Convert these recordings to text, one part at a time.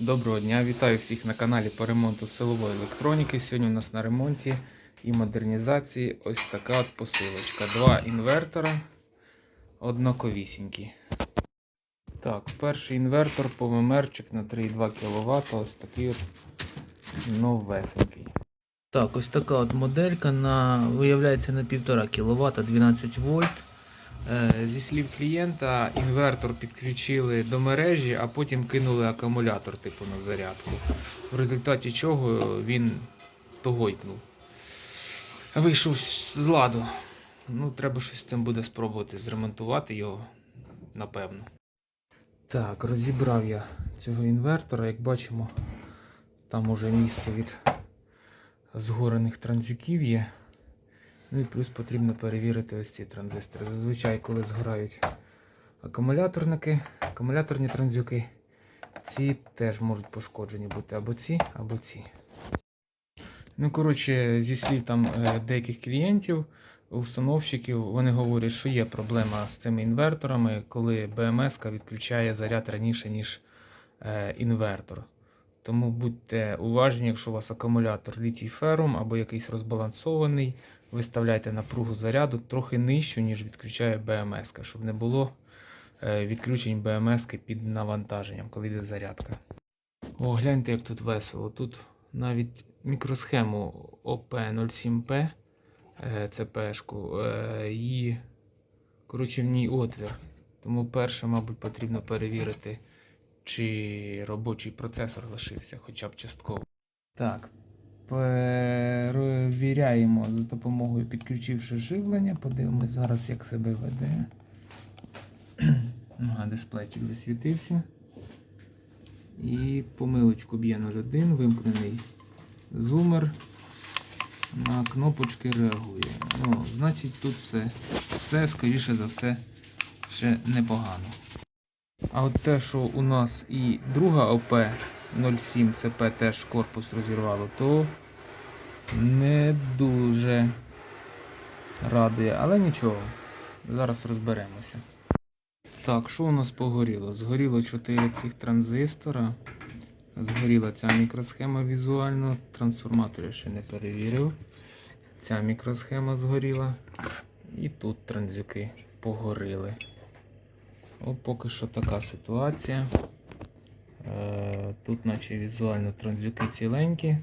Доброго дня, вітаю всіх на каналі по ремонту силової електроніки. Сьогодні у нас на ремонті і модернізації ось така от посилочка. Два інвертора однаковісінькі. Так, перший інвертор повимерчик на 3,2 кВт. Ось такий от новесенький. Так, ось така от моделька на, виявляється на 1,5 кВт 12 вольт. Е, Зі слів клієнта, інвертор підключили до мережі, а потім кинули акумулятор типу на зарядку. В результаті чого він тогойкнув. Вийшов з ладу. Ну, треба щось з цим буде спробувати зремонтувати його, напевно. Так, розібрав я цього інвертора. Як бачимо, там уже місце від згорених транзюків є. Ну і плюс потрібно перевірити ось ці транзистори. Зазвичай, коли згорають акумуляторники, акумуляторні транзюки, ці теж можуть пошкоджені бути або ці, або ці. Ну, коротше, зі слів там е, деяких клієнтів, установщиків, вони говорять, що є проблема з цими інверторами, коли БМС відключає заряд раніше, ніж е, інвертор. Тому будьте уважні, якщо у вас акумулятор літій ферум або якийсь розбалансований, виставляйте напругу заряду трохи нижчу, ніж відключає БМС, щоб не було е, відключень БМС під навантаженням, коли йде зарядка. О, гляньте, як тут весело. Тут навіть мікросхему OP07P, е, ЦПшку, е, і коротше, в ній отвір. Тому перше, мабуть, потрібно перевірити, чи робочий процесор лишився хоча б частково. Так, перевіряємо за допомогою підключивши живлення. Подивимось зараз, як себе веде. Ага, дисплейчик засвітився. І помилочку б'є 01, вимкнений зумер. На кнопочки реагує. Ну, значить, тут все, все, скоріше за все, ще непогано. А от те, що у нас і друга ОП 07 ЦП теж корпус розірвало, то не дуже радує, але нічого. Зараз розберемося. Так, що у нас погоріло? Згоріло 4 цих транзистора. Згоріла ця мікросхема візуально. Трансформатор я ще не перевірив. Ця мікросхема згоріла. І тут транзюки погоріли. О, поки що така ситуація. Тут, наче візуально транзюки ціленькі.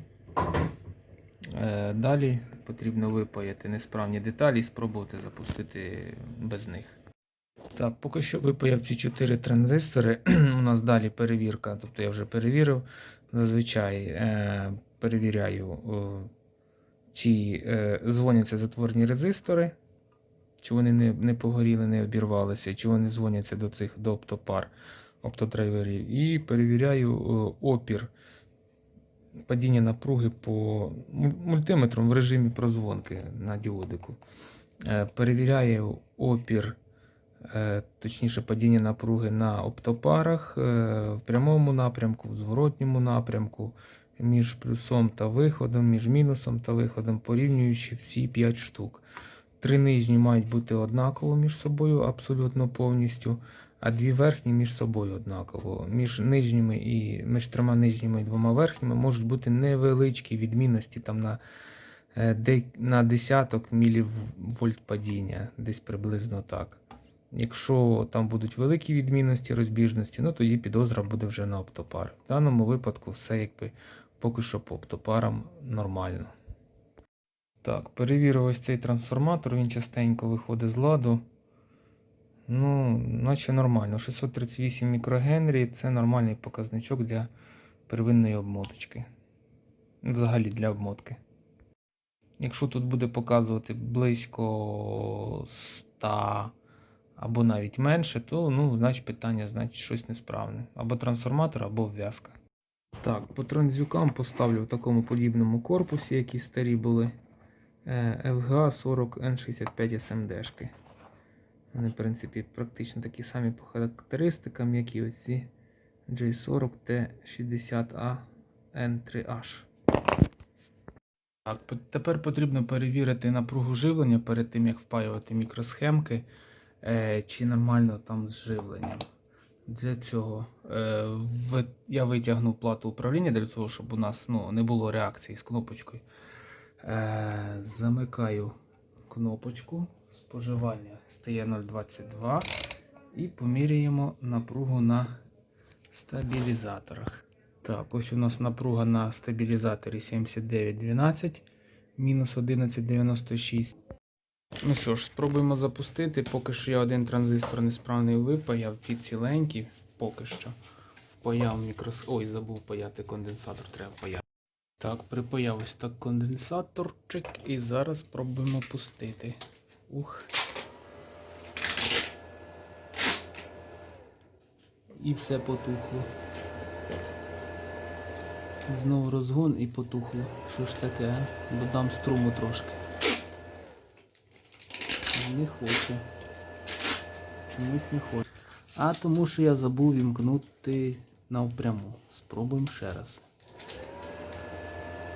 Е, Далі потрібно випаяти несправні деталі і спробувати запустити без них. Так, поки що випаяв ці 4 транзистори. У нас далі перевірка. Тобто я вже перевірив. Зазвичай е, перевіряю, чи е, дзвоняться затворні резистори, чи вони не, не погоріли, не обірвалися, чи вони дзвоняться до цих до оптопар, оптодрайверів. І перевіряю опір падіння напруги по муль- мультиметром в режимі прозвонки на діодику. Е, Перевіряю опір, е, точніше падіння напруги на оптопарах е, в прямому напрямку, в зворотньому напрямку, між плюсом та виходом, між мінусом та виходом, порівнюючи всі 5 штук. Три нижні мають бути однаково між собою абсолютно повністю, а дві верхні між собою однаково. Між нижніми і між трьома нижніми і двома верхніми можуть бути невеличкі відмінності там на, е, на десяток мілівольт падіння, десь приблизно так. Якщо там будуть великі відмінності, розбіжності, ну тоді підозра буде вже на оптопари. В даному випадку все якби поки що по оптопарам нормально. Так, перевірив ось цей трансформатор, він частенько виходить з ладу. Ну, наче нормально. 638 мікрогенрі це нормальний показничок для первинної обмоточки. Взагалі для обмотки. Якщо тут буде показувати близько 100 або навіть менше, то ну, значить питання, значить щось несправне. Або трансформатор, або вв'язка. Так, по транзюкам поставлю в такому подібному корпусі, які старі були. FGA 40 N65 SMD-шки. Вони, в принципі, практично такі самі по характеристикам, як і оці J40 T60A N3H. Так, тепер потрібно перевірити напругу живлення перед тим, як впаювати мікросхемки, е, чи нормально там з живленням. Для цього е, я витягнув плату управління для того, щоб у нас ну, не було реакції з кнопочкою. Е, замикаю кнопочку. Споживання стає 0,22 і поміряємо напругу на стабілізаторах. Так, ось у нас напруга на стабілізаторі 79,12, мінус 11,96. Ну що ж, спробуємо запустити. Поки що я один транзистор несправний випаяв, ті ціленькі, поки що. Впаяв мікрос... Ой, забув паяти конденсатор, треба паяти. Так, припаяв ось так конденсаторчик і зараз спробуємо пустити. Ух. І все потухло. Знову розгон і потухло. Що ж таке, а? Додам струму трошки. Не хоче. Чомусь не хоче. А тому що я забув вімкнути навпряму. Спробуємо ще раз.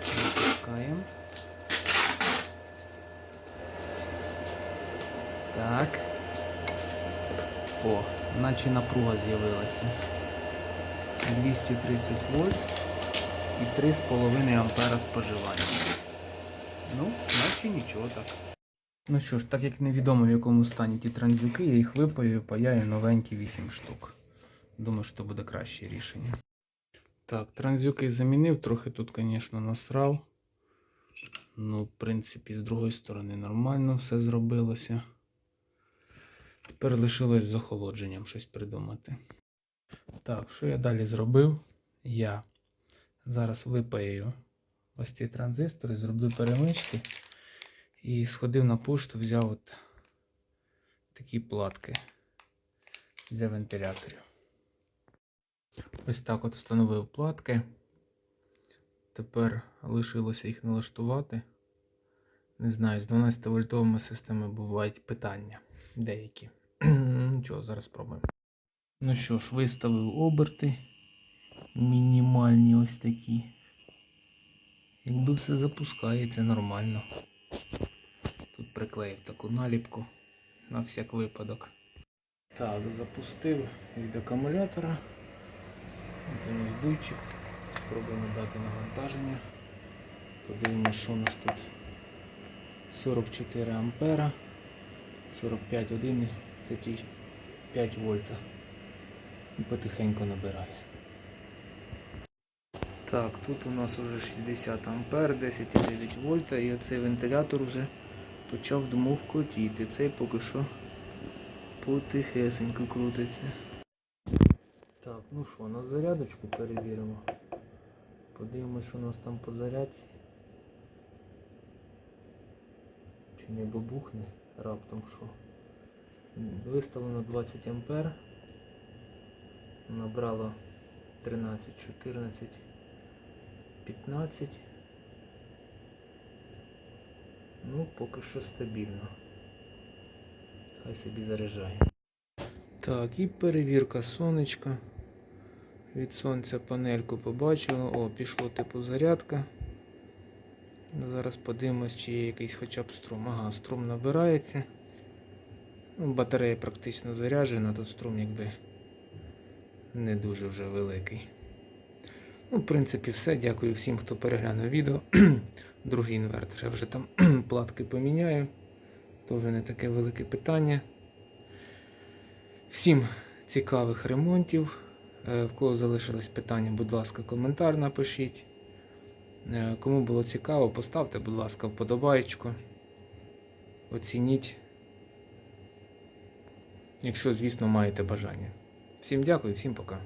Запускаємо. Так. О, наче напруга з'явилася. 230 вольт і 3,5 ампера споживання. Ну, наче нічого так. Ну що ж, так як невідомо в якому стані ті транзюки, я їх випаю і паяю новенькі 8 штук. Думаю, що це буде краще рішення. Так, транзюки замінив, трохи тут, звісно, насрав. Ну, в принципі, з другої сторони нормально все зробилося. Тепер лишилось з охолодженням щось придумати. Так, що я далі зробив? Я зараз випаю ось ці транзистори, зроблю перемички. І сходив на пошту, взяв от такі платки для вентиляторів. Ось так от встановив платки. Тепер лишилося їх налаштувати. Не знаю, з 12 вольтовими системами бувають питання деякі. Нічого, зараз спробуємо. Ну що ж, виставив оберти. Мінімальні ось такі. Якби все запускається нормально. Тут приклеїв таку наліпку на всяк випадок. Так, запустив від акумулятора. От у нас дуйчик. Спробуємо дати навантаження. Подивимося, що у нас тут 44 ампера. 45,1 це ті 5 вольта. І потихеньку набирає. Так, тут у нас уже 60 ампер, 10,9 вольта і оцей вентилятор вже почав дмухкотіти. Цей поки що потихесенько крутиться. Так, ну що, на зарядочку перевіримо. Подивимось, що у нас там по зарядці. Чи не бабухне раптом що. Виставлено 20 ампер. Набрало 13, 14, 15. Ну, поки що стабільно. Хай собі заряджає. Так, і перевірка сонечка. Від сонця панельку побачили. О, пішло типу зарядка. Зараз подивимось, чи є якийсь хоча б струм. Ага, струм набирається. Ну, батарея практично заряджена, тут струм якби не дуже вже великий. Ну, в принципі, все. Дякую всім, хто переглянув відео. Другий інвертор. Я вже там платки поміняю. То не таке велике питання. Всім цікавих ремонтів. Е, В кого залишились питання, будь ласка, коментар напишіть. Е, Кому було цікаво, поставте, будь ласка, вподобайку. Оцініть. Якщо, звісно, маєте бажання. Всім дякую, всім пока.